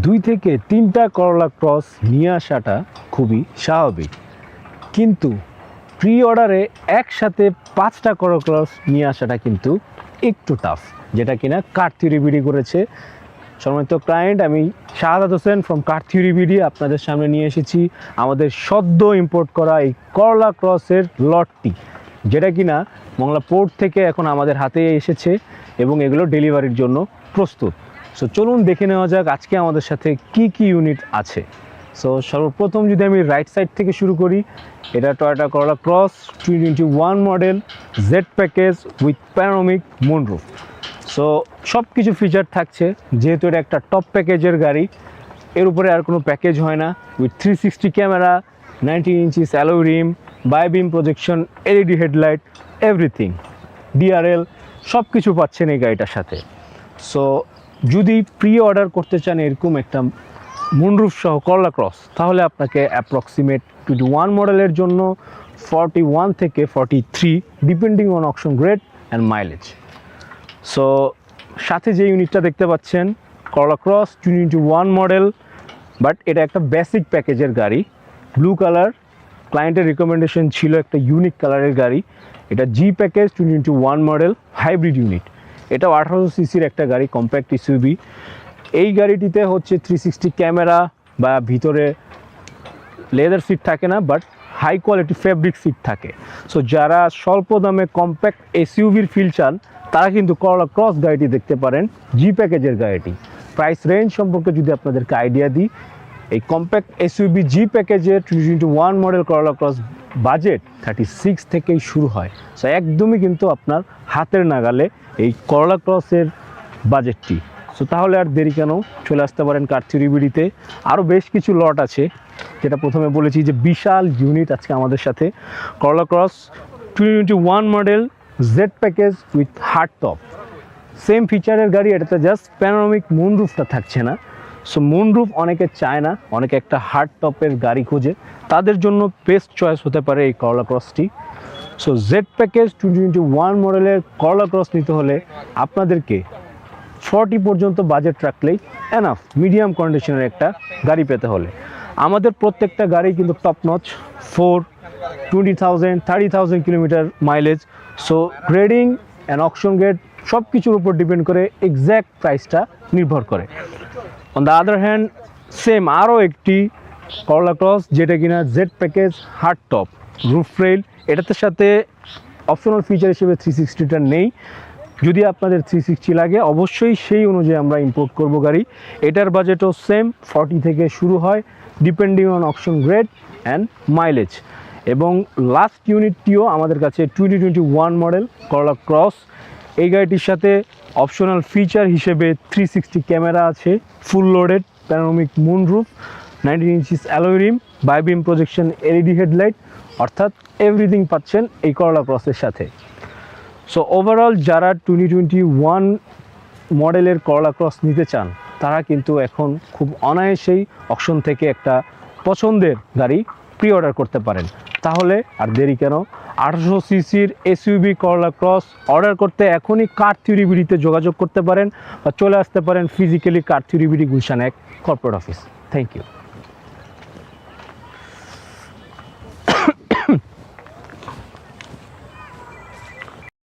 দুই থেকে তিনটা করলা ক্রস নিয়ে আসাটা খুবই স্বাভাবিক। কিন্তু প্রি অর্ডারে একসাথে পাঁচটা করলা ক্রস নিয়ে আসাটা কিন্তু একটু টাফ যেটা কিনা কার্থিউরি বিডি করেছে। সম্মানিত ক্লায়েন্ট আমি শাহাদাত হোসেন ফ্রম কার্থিউরি বিডি আপনাদের সামনে নিয়ে এসেছি। আমাদের সদ্য ইম্পোর্ট করা এই করলা ক্রসের লটটি, যেটা কিনা মংলা পোর্ট থেকে এখন আমাদের হাতে এসেছে এবং এগুলো ডেলিভারির জন্য প্রস্তুত। সো চলুন দেখে নেওয়া যাক আজকে আমাদের সাথে কি কি ইউনিট আছে। সো সর্বপ্রথম যদি আমি রাইট সাইড থেকে শুরু করি, এটা Toyota Corolla Cross twenty one model Z package with panoramic moonroof so সব কিছু ফিচার থাকছে, যেহেতু এটা একটা টপ প্যাকেজের গাড়ি, এর উপরে আর কোনো প্যাকেজ হয় না। With three sixty camera nineteen inches alloy rim bi beam projection LED headlight everything DRL সব কিছু পাচ্ছেন এই গাড়িটার সাথে। সো যদি প্রি অর্ডার করতে চান এরকম একটা মুনরুফ সহ করলা ক্রস তাহলে আপনাকে অ্যাপ্রক্সিমেট টোয়েন্টি ওয়ান মডেলের জন্য ফর্টি ওয়ান থেকে forty three depending on option grade and mileage so সাথে যে ইউনিটটা দেখতে পাচ্ছেন Corolla Cross twenty one model but এটা একটা বেসিক প্যাকেজের গাড়ি ব্লু কালার ক্লায়েন্টের রিকমেন্ডেশন ছিল একটা ইউনিক কালারের গাড়ি, এটা G package twenty one model hybrid unit এটাও আঠারোশো সিসির একটা গাড়ি কম্প্যাক্ট ইসিউবি এই গাড়িটিতে হচ্ছে থ্রি সিক্সটি ক্যামেরা বা ভিতরে লেদার সিট থাকে না but high quality fabric seat থাকে। সো যারা স্বল্প দামে কম্প্যাক্ট এসইউভির ফিল চান, তারা কিন্তু করলা ক্রস গাড়িটি দেখতে পারেন জি প্যাকেজের গাড়িটি। প্রাইস রেঞ্জ সম্পর্কে যদি আপনাদেরকে আইডিয়া দিই এই কম্প্যাক্ট এসইউবি জি প্যাকেজের twenty one model Corolla Cross budget thirty six থেকেই শুরু হয়। সো একদমই কিন্তু আপনার হাতের নাগালে এই করলা ক্রসের বাজেটটি সো তাহলে আর দেরি কেন? চলে আসতে পারেন কার্থিউরি বিডিতে আরও বেশ কিছু লট আছে, যেটা প্রথমে বলেছি যে বিশাল ইউনিট আজকে আমাদের সাথে। Corolla Cross twenty one model Z package with hard top same ফিচারের গাড়ি, এটাতে জাস্ট প্যানোরামিক মুনরুফটা থাকছে না। সো মুনরুফ অনেকে চায় না, অনেকে একটা হার্ড টপের গাড়ি খোঁজে। তাদের জন্য বেস্ট চয়েস হতে পারে এই Corolla ক্রসটি so Z package two twenty one মডেলের করলা ক্রস নিতে হলে আপনাদেরকে ফর্টি পর্যন্ত বাজেট রাখলেই এনাফ মিডিয়াম কন্ডিশনের একটা গাড়ি পেতে হলে। আমাদের প্রত্যেকটা গাড়ি কিন্তু top notch four twenty thousand thirty thousand kilometre mileage so grading and auction grade সব কিছুর উপর ডিপেন্ড করে এক্স্যাক্ট প্রাইসটা নির্ভর করে। On the other hand same আরও একটি করলা ক্রস যেটা কিনা Z package hard top roof rail এটাতে সাথে অপশনাল ফিচার হিসেবে থ্রি সিক্সটিটা নেই। যদি আপনাদের থ্রি সিক্সটি লাগে, অবশ্যই সেই অনুযায়ী আমরা ইম্পোর্ট করব গাড়ি। এটার বাজেটও সেম ফর্টি থেকে শুরু হয় depending on option grade and mileage এবং লাস্ট ইউনিটটিও আমাদের কাছে twenty twenty one model Corolla Cross এই গাড়িটির সাথে অপশনাল ফিচার হিসেবে থ্রি সিক্সটি ক্যামেরা আছে full loaded panoramic moonroof nineteen inches alloy rim bi beam projection LED headlight অর্থাৎ এভরিথিং পাচ্ছেন এই করলা ক্রসের সাথে। সো ওভারঅল যারা টোয়েন্টি টোয়েন্টি ওয়ান মডেলের করলা ক্রস নিতে চান, তারা কিন্তু এখন খুব অনায়াসেই অপশন থেকে একটা পছন্দের গাড়ি প্রি অর্ডার করতে পারেন। তাহলে আর দেরি কেন? আঠারোশো সিসির এসইউবি করলা ক্রস অর্ডার করতে এখনই কার থিউরিবিডিতে যোগাযোগ করতে পারেন বা চলে আসতে পারেন ফিজিক্যালি কার থিউরিবিডি গুলশান এক কর্পোরেট অফিস থ্যাংক ইউ